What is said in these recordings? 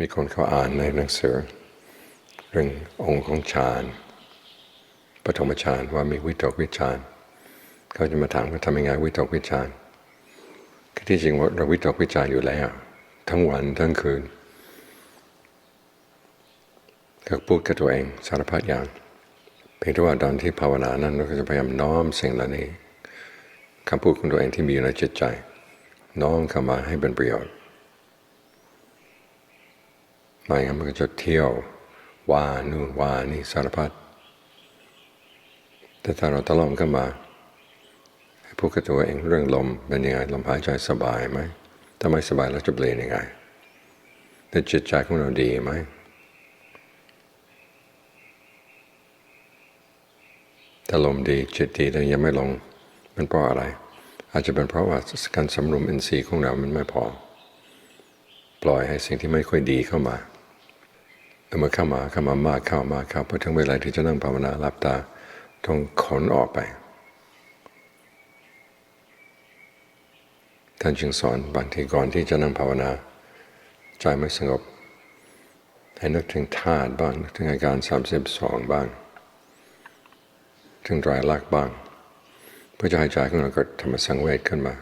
มีคนเขาอ่านในหนังสือ เรื่ององค์ของฌานปฐมฌานว่ามีวิตกวิจารเขาจะมาถามว่าทำยังไงวิตกวิจารคือที่จริงว่าเราวิตกวิจารอยู่แล้ว ทั้งวันทั้งคืนก็พูดกับตัวเองสารพัดอย่างเพียงแต่ว่าตอนที่ภาวนานั้นเราก็จะพยายามน้อมสิ่งเหล่านี้คำพูดของตัวเองที่มีอยู่ในจิตใจ น้อมเข้ามาให้เป็นประโยชน์ ไม่งั้นมันก็จะเที่ยวว่านู่นว่านี่สารพัดแต่ถ้าเราตะล่อมเข้ามาให้พูดกับตัวเองเรื่องลมเป็นยังไงลมหายใจสบายไหมถ้าไม่สบายเราจะเปลี่ยนยังไงแต่จิตใจของเราดีไหมถ้าลมดีจิตดีแต่ยังไม่ลงเป็นเพราะอะไร อาจจะเป็นเพราะว่าการสำรวมอินทรีย์ของเรามันไม่พอ ปล่อยให้สิ่งที่ไม่ค่อยดีเข้ามา แล้วเมื่อเข้ามาเข้ามามากเข้ามากเข้าพอถึงเวลาที่จะนั่งภาวนาหลับตาต้องขนออกไป ท่านจึงสอนบางทีก่อนที่จะนั่งภาวนา ใจไม่สงบ ให้นึกถึงธาตุบ้างนึกถึงอาการ32บ้าง ถึงรายลักษณ์บ้าง เพื่อจะให้ใจของเราเกิดธรรมสังเวชขึ้นมา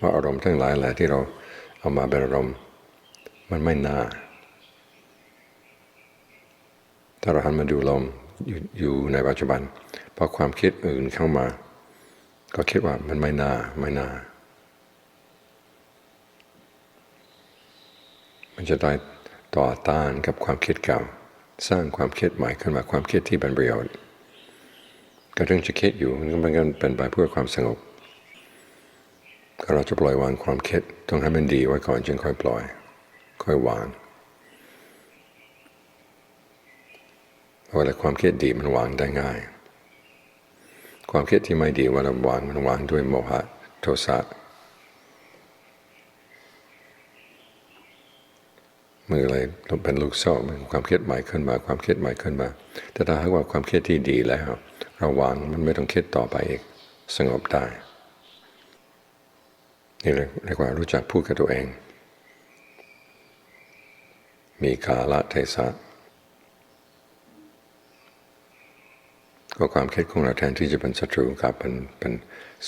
ว่าอารมณ์ทั้งหลายแหละที่เราเอามาเป็นอารมณ์มันไม่น่า ถ้าเราหันมาดูลมอยอยู่ในปัจจุบันพอความคิดอื่นเข้ามา ก็คิดว่ามันไม่น่าไม่น่ามันจะได้ต่อต้านกับความคิดเก่า สร้างความคิดใหม่ขึ้นมาความคิดที่เป็นประโยชน์ก็ถึงจะคิดอยู่มันก็เป็นไปเพื่อความสงบก็เราจะปล่อยวางความคิดต้องให้มันดีไว้ก่อนจึงค่อยปล่อย ค่อยวาง เวลาความคิดดีมันวางได้ง่าย ความคิดที่ไม่ดีเวลาวางมันวางด้วยโมหะโทสะมืออะไรเป็นลูกโซ่มันความคิดใหม่ขึ้นมา ความคิดใหม่ขึ้นมา แต่ถ้าหากว่าความคิดที่ดีแล้วเราวางมันไม่ต้องคิดต่อไปอีกสงบได้นี่เรียกว่ารู้จักพูดกับตัวเอง มีกาละเทศะ ก็ความคิดของเราแทนที่จะเป็นศัตรูกับเป็นเป็น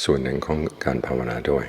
ส่วนหนึ่งของการภาวนาด้วย